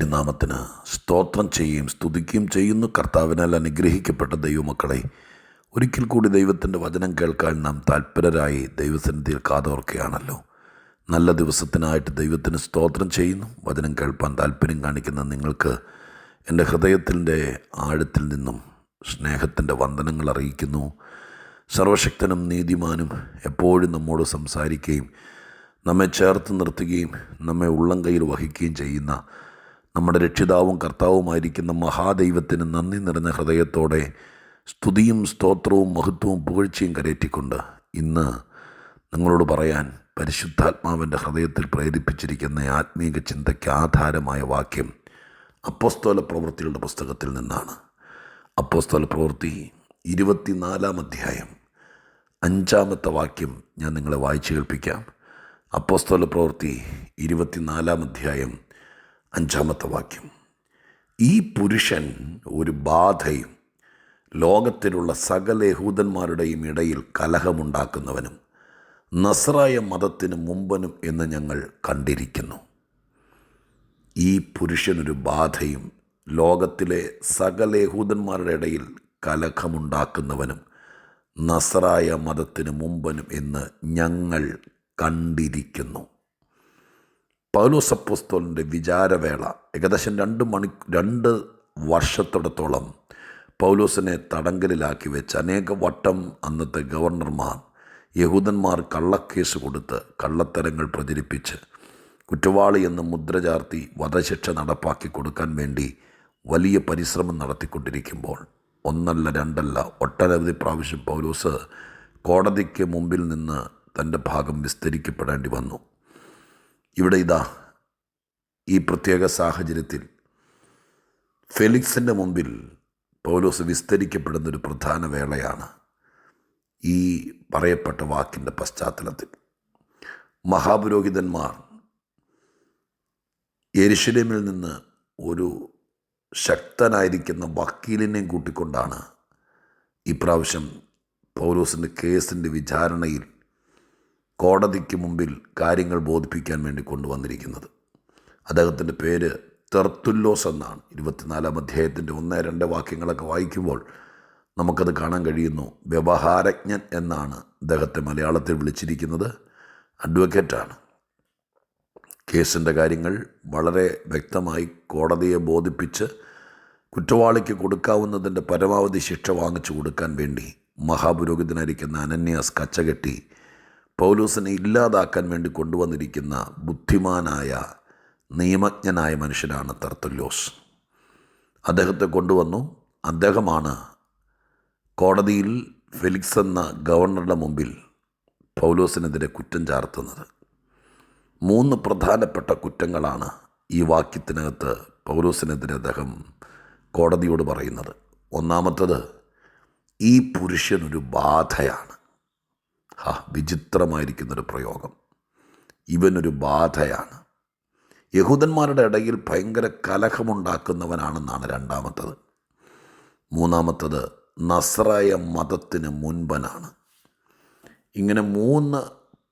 തിരുനാമത്തിന് സ്തോത്രം ചെയ്യുകയും സ്തുതിക്കുകയും ചെയ്യുന്നു. കർത്താവിനാൽ അനുഗ്രഹിക്കപ്പെട്ട ദൈവമക്കളെ ഒരിക്കൽ കൂടി ദൈവത്തിന്റെ വചനം കേൾക്കാൻ നാം താൽപ്പരരായി ദൈവസന്നിധിയിൽ കാതോർക്കുകയാണല്ലോ. നല്ല ദിവസത്തിനായിട്ട് ദൈവത്തിന് സ്തോത്രം ചെയ്യുന്നു. വചനം കേൾപ്പാൻ താല്പര്യം കാണിക്കുന്ന നിങ്ങൾക്ക് എന്റെ ഹൃദയത്തിന്റെ ആഴത്തിൽ നിന്നും സ്നേഹത്തിന്റെ വന്ദനങ്ങൾ അറിയിക്കുന്നു. സർവശക്തനും നീതിമാനും എപ്പോഴും നമ്മോട് സംസാരിക്കുകയും നമ്മെ ചേർത്ത് നിർത്തുകയും നമ്മെ ഉള്ളം കയ്യിൽ വഹിക്കുകയും ചെയ്യുന്ന നമ്മുടെ രക്ഷിതാവും കർത്താവുമായിരിക്കുന്ന മഹാദൈവത്തിന് നന്ദി നിറഞ്ഞ ഹൃദയത്തോടെ സ്തുതിയും സ്തോത്രവും മഹത്വവും പുകഴ്ചയും കരയറ്റിക്കൊണ്ട് ഇന്ന് നിങ്ങളോട് പറയാൻ പരിശുദ്ധാത്മാവിന്റെ ഹൃദയത്തിൽ പ്രേരിപ്പിച്ചിരിക്കുന്ന ആത്മീക ചിന്തയ്ക്ക് ആധാരമായ വാക്യം അപ്പോസ്തോല പ്രവൃത്തികളുടെ പുസ്തകത്തിൽ നിന്നാണ്. അപ്പോസ്തോല പ്രവൃത്തി ഇരുപത്തിനാലാം അധ്യായം അഞ്ചാമത്തെ വാക്യം ഞാൻ നിങ്ങളെ വായിച്ചു കേൾപ്പിക്കാം. അപ്പോസ്തോല പ്രവൃത്തി ഇരുപത്തിനാലാം അധ്യായം അഞ്ചാമത്തെ വാക്യം. ഈ പുരുഷൻ ഒരു ബാധയും ലോകത്തിലുള്ള സകല യഹൂദന്മാരുടെയും ഇടയിൽ കലഹമുണ്ടാക്കുന്നവനും നസ്രായ മതത്തിന് മുമ്പനും എന്ന് ഞങ്ങൾ കണ്ടിരിക്കുന്നു. ഈ പുരുഷനൊരു ബാധയും ലോകത്തിലെ സകല യഹൂദന്മാരുടെ ഇടയിൽ കലഹമുണ്ടാക്കുന്നവനും നസറായ മതത്തിന് മുമ്പനും എന്ന് ഞങ്ങൾ കണ്ടിരിക്കുന്നു. പൗലോസപ്പോസ്തോലിന്റെ വിചാരവേള ഏകദേശം രണ്ട് മണി രണ്ട് വർഷത്തോടത്തോളം പൗലോസിനെ തടങ്കലിലാക്കി വെച്ച് അനേക വട്ടം അന്നത്തെ ഗവർണർമാർ യഹൂദന്മാർ കള്ളക്കേസ് കൊടുത്ത് കള്ളത്തരങ്ങൾ പ്രചരിപ്പിച്ച് കുറ്റവാളി എന്ന് മുദ്ര ചാർത്തി വധശിക്ഷ നടപ്പാക്കി കൊടുക്കാൻ വേണ്ടി വലിയ പരിശ്രമം നടത്തിക്കൊണ്ടിരിക്കുമ്പോൾ ഒന്നല്ല രണ്ടല്ല ഒട്ടനവധി പ്രാവശ്യം പൗലോസ് കോടതിക്ക് മുമ്പിൽ നിന്ന് തന്റെ ഭാഗം വിസ്തരിക്കപ്പെടേണ്ടി വന്നു. ഇവിടെ ഇതാ ഈ പ്രത്യേക സാഹചര്യത്തിൽ ഫെലിക്സിന്റെ മുമ്പിൽ പൗലോസ് വിസ്തരിക്കപ്പെടുന്ന ഒരു പ്രധാന വേളയാണ് ഈ പറയപ്പെട്ട വാക്കിന്റെ പശ്ചാത്തലത്തിൽ. മഹാപുരോഹിതന്മാർ യെരുഷലേമിൽ നിന്ന് ഒരു ശക്തനായിരിക്കുന്ന വക്കീലിനെയും കൂട്ടിക്കൊണ്ടാണ് ഇപ്രാവശ്യം പൗലോസിന്റെ കേസിന്റെ വിചാരണയിൽ കോടതിക്ക് മുമ്പിൽ കാര്യങ്ങൾ ബോധിപ്പിക്കാൻ വേണ്ടി കൊണ്ടുവന്നിരിക്കുന്നത്. അദ്ദേഹത്തിന്റെ പേര് തെർത്തുല്ലോസ് എന്നാണ്. ഇരുപത്തിനാലാം അധ്യായത്തിന്റെ ഒന്ന് രണ്ട് വാക്യങ്ങളൊക്കെ വായിക്കുമ്പോൾ നമുക്കത് കാണാൻ കഴിയുന്നു. വ്യവഹാരജ്ഞൻ എന്നാണ് അദ്ദേഹത്തെ മലയാളത്തിൽ വിളിച്ചിരിക്കുന്നത്. അഡ്വക്കേറ്റാണ്. കേസിന്റെ കാര്യങ്ങൾ വളരെ വ്യക്തമായി കോടതിയെ ബോധിപ്പിച്ച് കുറ്റവാളിക്ക് കൊടുക്കാവുന്നതിന്റെ പരമാവധി ശിക്ഷ വാങ്ങിച്ചു കൊടുക്കാൻ വേണ്ടി മഹാപുരോഹിതനായിരിക്കുന്ന അനന്യാസ് കച്ചകെട്ടി പൗലൂസിനെ ഇല്ലാതാക്കാൻ വേണ്ടി കൊണ്ടുവന്നിരിക്കുന്ന ബുദ്ധിമാനായ നിയമജ്ഞനായ മനുഷ്യനാണ് തർത്തുല്ലോസ് അദ്ദേഹത്തെ കൊണ്ടുവന്നു. അദ്ദേഹമാണ് കോടതിയിൽ ഫെലിക്സ് എന്ന ഗവർണറുടെ മുമ്പിൽ പൗലോസിനെതിരെ കുറ്റം ചാർത്തുന്നത്. മൂന്ന് പ്രധാനപ്പെട്ട കുറ്റങ്ങളാണ് ഈ വാക്യത്തിനകത്ത് പൗലോസിനെതിരെ അദ്ദേഹം കോടതിയോട് പറയുന്നത്. ഒന്നാമത്തത് ഈ പുരുഷനൊരു ബാധയാണ്. ഹാ വിചിത്രമായിരിക്കുന്നൊരു പ്രയോഗം. ഇവനൊരു ബാധയാണ്. യഹൂദന്മാരുടെ ഇടയിൽ ഭയങ്കര കലഹമുണ്ടാക്കുന്നവനാണെന്നാണ് രണ്ടാമത്തത്. മൂന്നാമത്തത് നസ്രായ മതത്തിന് മുൻപനാണ്. ഇങ്ങനെ മൂന്ന്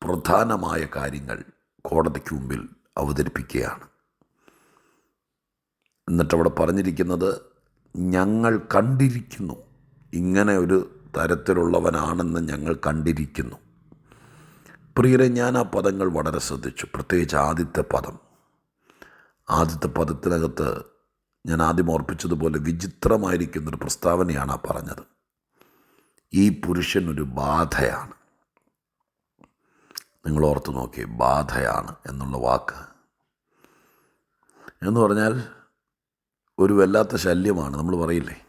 പ്രധാനമായ കാര്യങ്ങൾ കോടതിക്ക് മുമ്പിൽ അവതരിപ്പിക്കുകയാണ്. എന്നിട്ടവിടെ പറഞ്ഞിരിക്കുന്നത് ഞങ്ങൾ കണ്ടിരിക്കുന്നു ഇങ്ങനെ ഒരു തരത്തിലുള്ളവനാണെന്ന് ഞങ്ങൾ കണ്ടിരിക്കുന്നു. പ്രിയരെ ഞാൻ ആ പദങ്ങൾ വളരെ ശ്രദ്ധിച്ചു. പ്രത്യേകിച്ച് ആദ്യത്തെ പദം. ആദ്യത്തെ പദത്തിനകത്ത് ഞാൻ ആദ്യം ഓർപ്പിച്ചതുപോലെ വിചിത്രമായിരിക്കുന്നൊരു പ്രസ്താവനയാണ് ആ പറഞ്ഞത്. ഈ പുരുഷൻ ഒരു ബാധയാണ്. നിങ്ങൾ ഓർത്ത് നോക്കി ബാധയാണ് എന്നുള്ള വാക്ക്. എന്ന് പറഞ്ഞാൽ ഒരു വല്ലാത്ത ശല്യമാണ്. നമ്മൾ പറയില്ലേ?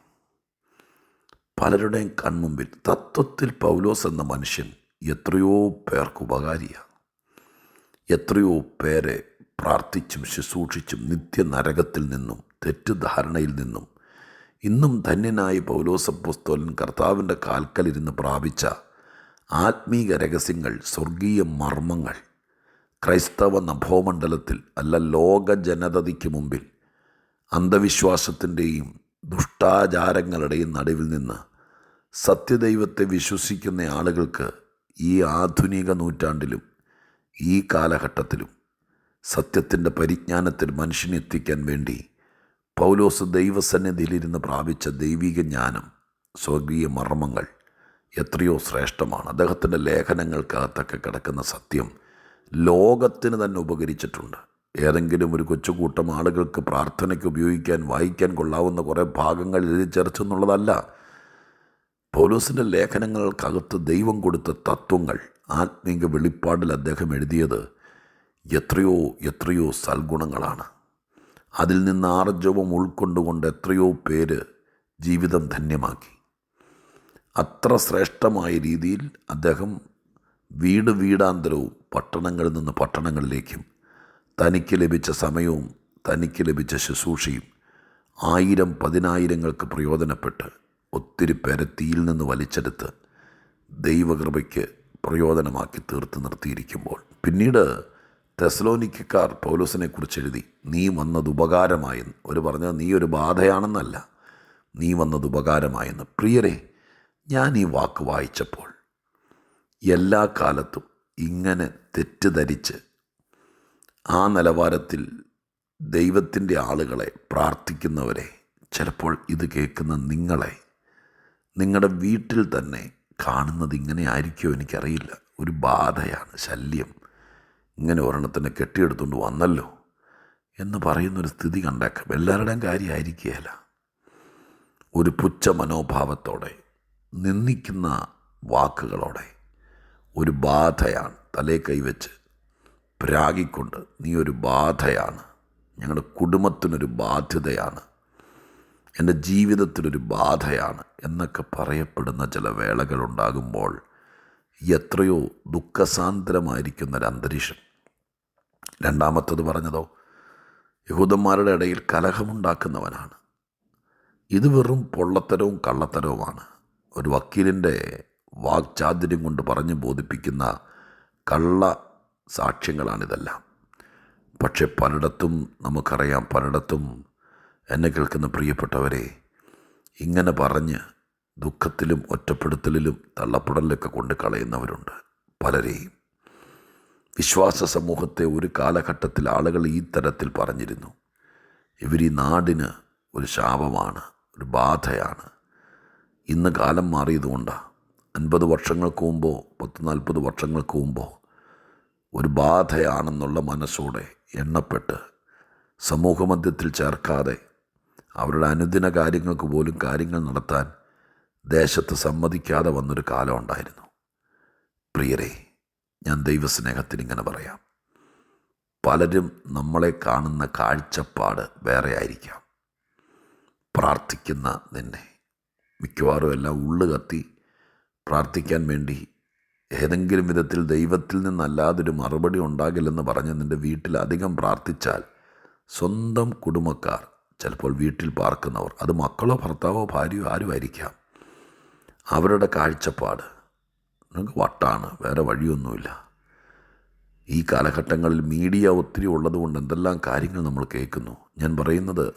പലരുടെയും കൺമുമ്പിൽ തത്വത്തിൽ പൗലോസ് എന്ന മനുഷ്യൻ എത്രയോ പേർക്ക് ഉപകാരിയാണ്. എത്രയോ പേരെ പ്രാർത്ഥിച്ചും ശുശ്രൂഷിച്ചും നിത്യനരകത്തിൽ നിന്നും തെറ്റുധാരണയിൽ നിന്നും ഇന്നും ധന്യനായി പൗലോസപ്പുസ്തോലൻ കർത്താവിന്റെ കാൽക്കലിരുന്ന് പ്രാപിച്ച ആത്മീക രഹസ്യങ്ങൾ സ്വർഗീയ മർമ്മങ്ങൾ ക്രൈസ്തവ നഭോമണ്ഡലത്തിൽ അല്ല ലോക ജനതയ്ക്ക് മുമ്പിൽ അന്ധവിശ്വാസത്തിന്റെയും ദുഷ്ടാചാരങ്ങളുടെയും നടുവിൽ നിന്ന് സത്യദൈവത്തെ വിശ്വസിക്കുന്ന ആളുകൾക്ക് ഈ ആധുനിക നൂറ്റാണ്ടിലും ഈ കാലഘട്ടത്തിലും സത്യത്തിന്റെ പരിജ്ഞാനത്തിൽ മനുഷ്യനെത്തിക്കാൻ വേണ്ടി പൗലോസ് ദൈവസന്നിധിയിലിരുന്ന് പ്രാപിച്ച ദൈവിക ജ്ഞാനം സ്വർഗീയ മർമ്മങ്ങൾ എത്രയോ ശ്രേഷ്ഠമാണ്. അദ്ദേഹത്തിന്റെ ലേഖനങ്ങൾക്കകത്തൊക്കെ കിടക്കുന്ന സത്യം ലോകത്തിന് തന്നെ ഉപകരിച്ചിട്ടുണ്ട്. ഏതെങ്കിലും ഒരു കൊച്ചുകൂട്ടം ആളുകൾക്ക് പ്രാർത്ഥനയ്ക്ക് ഉപയോഗിക്കാൻ വായിക്കാൻ കൊള്ളാവുന്ന കുറേ ഭാഗങ്ങൾ എഴുതി ചേർച്ചെന്നുള്ളതല്ല. പൗലോസിന്റെ ലേഖനങ്ങൾക്കകത്ത് ദൈവം കൊടുത്ത തത്വങ്ങൾ ആത്മീക വെളിപ്പാടിൽ അദ്ദേഹം എഴുതിയത് എത്രയോ എത്രയോ സൽഗുണങ്ങളാണ്. അതിൽ നിന്ന് ആർജവം ഉൾക്കൊണ്ടുകൊണ്ട് എത്രയോ പേര് ജീവിതം ധന്യമാക്കി. അത്ര ശ്രേഷ്ഠമായ രീതിയിൽ അദ്ദേഹം വീട് വീടാന്തരവും പട്ടണങ്ങളിൽ നിന്ന് പട്ടണങ്ങളിലേക്കും തനിക്ക് ലഭിച്ച സമയവും തനിക്ക് ലഭിച്ച ശുശ്രൂഷയും ആയിരം പതിനായിരങ്ങൾക്ക് പ്രയോജനപ്പെട്ട് ഒത്തിരി പേരെ തീയിൽ നിന്ന് വലിച്ചെടുത്ത് ദൈവകൃപയ്ക്ക് പ്രയോജനമാക്കി തീർത്ത് നിർത്തിയിരിക്കുമ്പോൾ. പിന്നീട് തെസ്ലോനിക്കാർ പൗലോസിനെ കുറിച്ച് എഴുതി നീ വന്നത് ഉപകാരമായെന്ന് ഒരു പറഞ്ഞത് നീ ഒരു ബാധയാണെന്നല്ല നീ വന്നത് ഉപകാരമായെന്ന്. പ്രിയരെ ഞാൻ ഈ വാക്ക് വായിച്ചപ്പോൾ എല്ലാ കാലത്തും ഇങ്ങനെ തെറ്റിദ്ധരിച്ച് ആ നിലവാരത്തിൽ ദൈവത്തിന്റെ ആളുകളെ പ്രാർത്ഥിക്കുന്നവരെ ചിലപ്പോൾ ഇത് കേൾക്കുന്ന നിങ്ങളെ നിങ്ങളുടെ വീട്ടിൽ തന്നെ കാണുന്നത് ഇങ്ങനെ ആയിരിക്കുമോ എനിക്കറിയില്ല. ഒരു ബാധയാണ് ശല്യം. ഇങ്ങനെ ഒരെണ്ണത്തിനെ കെട്ടിയെടുത്തുകൊണ്ട് വന്നല്ലോ എന്ന് പറയുന്നൊരു സ്ഥിതി കണ്ടേക്കാം. എല്ലാവരുടെയും കാര്യമായിരിക്കുകയല്ല ഒരു പുച്ഛ മനോഭാവത്തോടെ നിന്ദിക്കുന്ന വാക്കുകളോടെ ഒരു ബാധയാണ് തലേ കൈവച്ച് പ്രാഗിക്കൊണ്ട് നീ ഒരു ബാധയാണ്. ഞങ്ങളുടെ കുടുംബത്തിനൊരു ബാധ്യതയാണ്. എന്റെ ജീവിതത്തിനൊരു ബാധയാണ് എന്നൊക്കെ പറയപ്പെടുന്ന ചില വേളകളുണ്ടാകുമ്പോൾ എത്രയോ ദുഃഖസാന്ദ്രമായിരിക്കുന്നൊരു അന്തരീക്ഷം. രണ്ടാമത്തത് പറഞ്ഞതോ യഹൂദന്മാരുടെ ഇടയിൽ കലഹമുണ്ടാക്കുന്നവനാണ്. ഇത് വെറും പൊള്ളത്തരവും കള്ളത്തരവുമാണ്. ഒരു വക്കീലിന്റെ വാക്ചാതുര്യം കൊണ്ട് പറഞ്ഞു ബോധിപ്പിക്കുന്ന കള്ള സാക്ഷ്യങ്ങളാണിതെല്ലാം. പക്ഷെ പലയിടത്തും നമുക്കറിയാം പലയിടത്തും എന്നെ കേൾക്കുന്ന പ്രിയപ്പെട്ടവരെ ഇങ്ങനെ പറഞ്ഞ് ദുഃഖത്തിലും ഒറ്റപ്പെടുത്തലിലും തള്ളപ്പെടലിലൊക്കെ കൊണ്ട് കളയുന്നവരുണ്ട് പലരെയും. വിശ്വാസ സമൂഹത്തെ ഒരു കാലഘട്ടത്തിൽ ആളുകൾ ഈ തരത്തിൽ പറഞ്ഞിരുന്നു. ഇവർ ഈ നാടിന് ഒരു ശാപമാണ് ഒരു ബാധയാണ്. ഇന്ന് കാലം മാറിയതുകൊണ്ടാണ് അൻപത് വർഷങ്ങൾക്ക് മുമ്പോ പത്ത് നാൽപ്പത് വർഷങ്ങൾക്ക് മുമ്പോ ഒരു ബാധയാണെന്നുള്ള മനസ്സോടെ എണ്ണപ്പെട്ട് സമൂഹമധ്യത്തിൽ ചേർക്കാതെ അവരുടെ അനുദിന കാര്യങ്ങൾക്ക് പോലും കാര്യങ്ങൾ നടത്താൻ ദേശത്ത് സമ്മതിക്കാതെ വന്നൊരു കാലം ഉണ്ടായിരുന്നു. പ്രിയരെ ഞാൻ ദൈവസ്നേഹത്തിന് ഇങ്ങനെ പറയാം. പലരും നമ്മളെ കാണുന്ന കാഴ്ചപ്പാട് വേറെ ആയിരിക്കാം. പ്രാർത്ഥിക്കുന്ന നിന്നെ. മിക്കവാറും എല്ലാം ഉള്ളു കത്തി പ്രാർത്ഥിക്കാൻ വേണ്ടി ഏതെങ്കിലും വിധത്തിൽ ദൈവത്തിൽ നിന്നല്ലാതൊരു മറുപടി ഉണ്ടാകില്ലെന്ന് പറഞ്ഞ് നിന്റെ വീട്ടിൽ അധികം പ്രാർത്ഥിച്ചാൽ സ്വന്തം കുടുംബക്കാർ ചിലപ്പോൾ വീട്ടിൽ പാർക്കുന്നവർ അത് മക്കളോ ഭർത്താവോ ഭാര്യയോ ആരുമായിരിക്കാം. അവരുടെ കാഴ്ചപ്പാട് നിങ്ങൾക്ക് വട്ടാണ് വേറെ വഴിയൊന്നുമില്ല. ഈ കാലഘട്ടങ്ങളിൽ മീഡിയ ഒത്തിരി ഉള്ളതുകൊണ്ട് എന്തെല്ലാം കാര്യങ്ങൾ നമ്മൾ കേൾക്കുന്നു. ഞാൻ പറയുന്നത്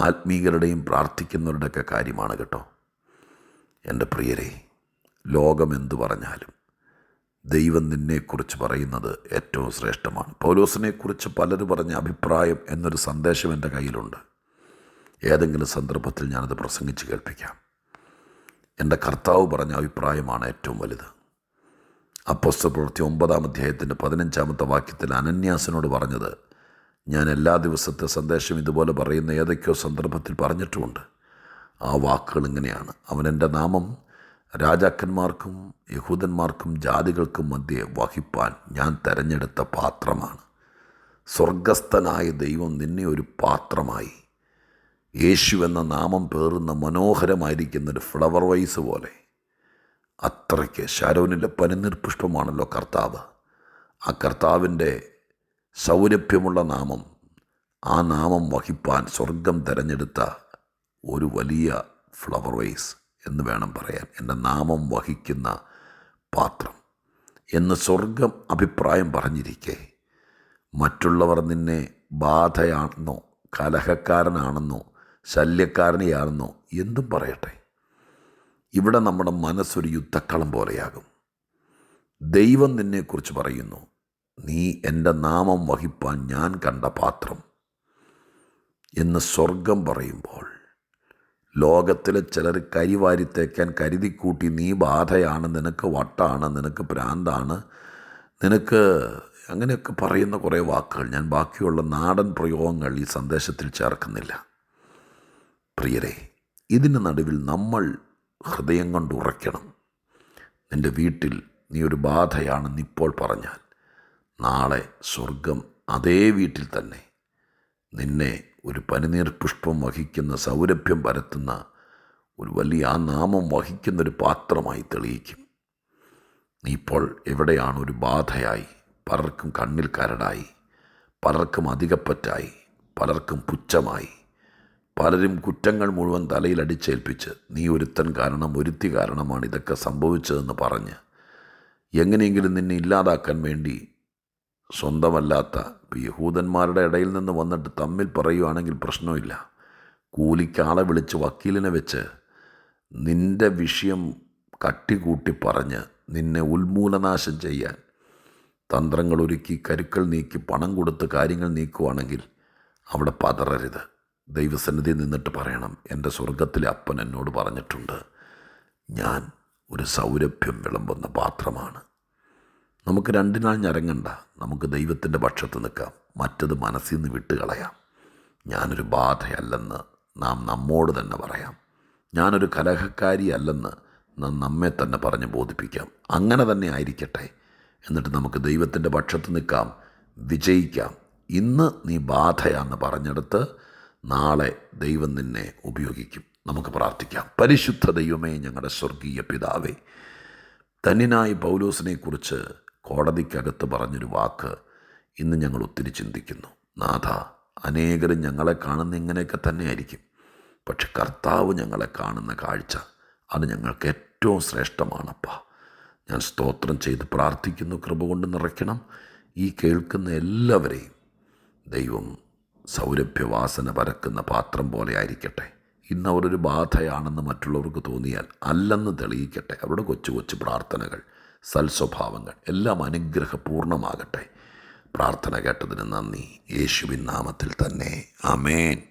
ആത്മീകരുടെയും പ്രാർത്ഥിക്കുന്നവരുടെയൊക്കെ കാര്യമാണ് കേട്ടോ. എന്റെ പ്രിയരെ ലോകം പറഞ്ഞാലും ദൈവം നിന്നെക്കുറിച്ച് പറയുന്നത് ഏറ്റവും ശ്രേഷ്ഠമാണ്. പൗലോസിനെക്കുറിച്ച് പലരും പറഞ്ഞ അഭിപ്രായം എന്നൊരു സന്ദേശം എന്റെ കയ്യിലുണ്ട്. ഏതെങ്കിലും സന്ദർഭത്തിൽ ഞാനത് പ്രസംഗിച്ച് കേൾപ്പിക്കാം. എന്റെ കർത്താവ് പറഞ്ഞ അഭിപ്രായമാണ് ഏറ്റവും വലുത്. അപ്പോസ്ത പ്രവൃത്തി ഒമ്പതാം അധ്യായത്തിന്റെ പതിനഞ്ചാമത്തെ വാക്യത്തിൽ അനന്യാസനോട് പറഞ്ഞത് ഞാൻ എല്ലാ ദിവസത്തെ സന്ദേശം ഇതുപോലെ പറയുന്ന ഏതൊക്കെയോ സന്ദർഭത്തിൽ പറഞ്ഞിട്ടുമുണ്ട്. ആ വാക്കുകൾ ഇങ്ങനെയാണ്. അവൻ എന്റെ നാമം രാജാക്കന്മാർക്കും യഹൂദന്മാർക്കും ജാതികൾക്കും മധ്യേ വഹിപ്പാൻ ഞാൻ തെരഞ്ഞെടുത്ത പാത്രമാണ്. സ്വർഗസ്ഥനായ ദൈവം നിന്നെ ഒരു പാത്രമായി. യേശു എന്ന നാമം പേറുന്ന മനോഹരമായിരിക്കുന്ന ഒരു ഫ്ലവർ വൈസ് പോലെ. അത്രയ്ക്ക് ശാരോനിലെ പനിനീർ പുഷ്പമാണല്ലോ കർത്താവ്. ആ കർത്താവിന്റെ സൗരഭ്യമുള്ള നാമം ആ നാമം വഹിപ്പാൻ സ്വർഗം തിരഞ്ഞെടുത്ത ഒരു വലിയ ഫ്ലവർ വൈസ് എന്ന് വേണം പറയാൻ. എന്റെ നാമം വഹിക്കുന്ന പാത്രം. എന്ന് സ്വർഗം അഭിപ്രായം പറഞ്ഞിരിക്കെ. മറ്റുള്ളവർ നിന്നെ ബാധയാണെന്നോ കലഹക്കാരനാണെന്നോ ശല്യക്കാരനെയാണെന്നോ എന്തും പറയട്ടെ. ഇവിടെ നമ്മുടെ മനസ്സൊരു യുദ്ധക്കളം പോലെയാകും. ദൈവം നിന്നെക്കുറിച്ച് പറയുന്നു നീ എന്റെ നാമം വഹിപ്പാൻ ഞാൻ കണ്ട പാത്രം. എന്ന് സ്വർഗം പറയുമ്പോൾ ലോകത്തിലെ ചിലർ കരിവാരി തേക്കാൻ കരുതിക്കൂട്ടി നീ ബാധയാണ് നിനക്ക് വട്ടാണ് നിനക്ക് പ്രാന്താണ് നിനക്ക് അങ്ങനെയൊക്കെ പറയുന്ന കുറേ വാക്കുകൾ. ഞാൻ ബാക്കിയുള്ള നാടൻ പ്രയോഗങ്ങൾ ഈ സന്ദേശത്തിൽ ചേർക്കുന്നില്ല. പ്രിയരെ ഇതിന് നടുവിൽ നമ്മൾ ഹൃദയം കൊണ്ട് ഉറയ്ക്കണം. നിന്റെ വീട്ടിൽ നീ ഒരു ബാധയാണെന്ന് ഇപ്പോൾ പറഞ്ഞാൽ നാളെ സ്വർഗം അതേ വീട്ടിൽ തന്നെ. നിന്നെ ഒരു പനിനീർ പുഷ്പം വഹിക്കുന്ന സൗരഭ്യം പരത്തുന്ന ഒരു വലിയ ആ നാമം വഹിക്കുന്നൊരു പാത്രമായി തെളിയിക്കും. നീ ഇപ്പോൾ എവിടെയാണ് ഒരു ബാധയായി? പലർക്കും കണ്ണിൽ കരടായി. പലർക്കും അധികപ്പറ്റായി. പലർക്കും പുച്ഛമായി. പലരും കുറ്റങ്ങൾ മുഴുവൻ തലയിൽ അടിച്ചേൽപ്പിച്ച് നീ ഒരുത്തൻ കാരണം ഒരുത്തി കാരണമാണ് ഇതൊക്കെ സംഭവിച്ചതെന്ന് പറഞ്ഞ് എങ്ങനെയെങ്കിലും നിന്നെ ഇല്ലാതാക്കാൻ വേണ്ടി സ്വന്തമല്ലാത്ത യഹൂദന്മാരുടെ ഇടയിൽ നിന്ന് വന്നിട്ട് തമ്മിൽ പറയുവാണെങ്കിൽ പ്രശ്നമില്ല. കൂലിക്കാളെ വിളിച്ച് വക്കീലിനെ വെച്ച് നിന്റെ വിഷയം കട്ടികൂട്ടി പറഞ്ഞ് നിന്നെ ഉന്മൂലനാശം ചെയ്യാൻ തന്ത്രങ്ങൾ ഒരുക്കി കരുക്കൾ നീക്കി പണം കൊടുത്ത് കാര്യങ്ങൾ നീക്കുവാണെങ്കിൽ അവിടെ പതറരുത്. ദൈവസന്നിധി നിന്നിട്ട് പറയണം എന്റെ സ്വർഗത്തിലെ അപ്പൻ എന്നോട് പറഞ്ഞിട്ടുണ്ട്. ഞാൻ ഒരു സൗരഭ്യം വിളമ്പുന്ന പാത്രമാണ്. നമുക്ക് രണ്ടിനാൾ ഞരങ്ങണ്ട. നമുക്ക് ദൈവത്തിന്റെ പക്ഷത്ത് നിൽക്കാം. മറ്റത് മനസ്സിൽ നിന്ന് വിട്ടുകളയാം ഞാനൊരു ബാധയല്ലെന്ന് നാം നമ്മോട് തന്നെ പറയാം. ഞാനൊരു കലഹക്കാരി അല്ലെന്ന് നാം നമ്മെ തന്നെ പറഞ്ഞ് ബോധിപ്പിക്കാം. അങ്ങനെ തന്നെ ആയിരിക്കട്ടെ. എന്നിട്ട് നമുക്ക് ദൈവത്തിന്റെ പക്ഷത്ത് നിൽക്കാം. വിജയിക്കാം. ഇന്ന് നീ ബാധയാന്ന് പറഞ്ഞെടുത്ത് നാളെ ദൈവം നിന്നെ ഉപയോഗിക്കും. നമുക്ക് പ്രാർത്ഥിക്കാം. പരിശുദ്ധ ദൈവമേ ഞങ്ങളുടെ സ്വർഗീയ പിതാവേ ധന്യനായ പൗലോസിനെക്കുറിച്ച് കോടതിക്കകത്ത് പറഞ്ഞൊരു വാക്ക് ഇന്ന് ഞങ്ങൾ ഒത്തിരി ചിന്തിക്കുന്നു. നാഥ അനേകരും ഞങ്ങളെ കാണുന്ന ഇങ്ങനെയൊക്കെ തന്നെയായിരിക്കും. പക്ഷെ കർത്താവ് ഞങ്ങളെ കാണുന്ന കാഴ്ച അത് ഞങ്ങൾക്ക് ഏറ്റവും ശ്രേഷ്ഠമാണപ്പ. ഞാൻ സ്തോത്രം ചെയ്ത് പ്രാർത്ഥിക്കുന്നു കൃപ കൊണ്ട് നിറയ്ക്കണം ഈ കേൾക്കുന്ന എല്ലാവരെയും. ദൈവം സൗരഭ്യവാസന പരക്കുന്ന പാത്രം പോലെ ആയിരിക്കട്ടെ. ഇന്ന് അവരൊരു ബാധയാണെന്ന് മറ്റുള്ളവർക്ക് തോന്നിയാൽ അല്ലെന്ന് തെളിയിക്കട്ടെ. അവരുടെ കൊച്ചു കൊച്ചു പ്രാർത്ഥനകൾ. സൽസ്വഭാവങ്ങൾ എല്ലാം അനുഗ്രഹപൂർണമാകട്ടെ പ്രാർത്ഥന കേട്ടതിന് നന്ദി. യേശുവിൻ നാമത്തിൽ തന്നെ. അമേൻ